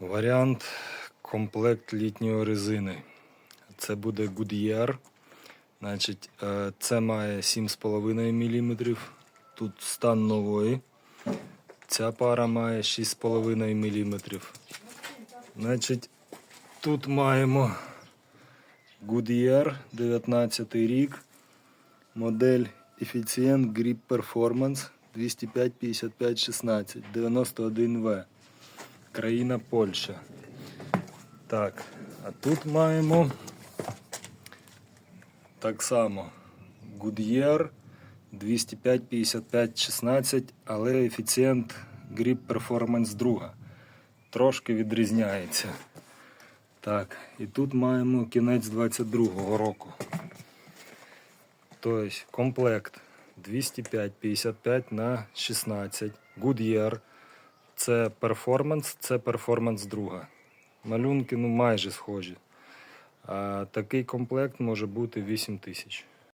Варіант комплект літньої резини. Це буде Goodyear. Значить, е, це має 7,5 мм. Тут стан нової. Ця пара має 6,5 мм. Значить, тут маємо Goodyear 19 рік. Модель Efficient Grip Performance 205 55 16 91В. Країна Польща. Так, а тут маємо так само Goodyear 205 55 16, але Efficient Grip Performance 2. Трошки відрізняється. Так, і тут маємо кінець 22-го року. Тобто комплект 205 55 на 16. Goodyear. Це перформанс, це перформанс друга. Малюнки ну майже схожі. А такий комплект може бути 8 тисяч.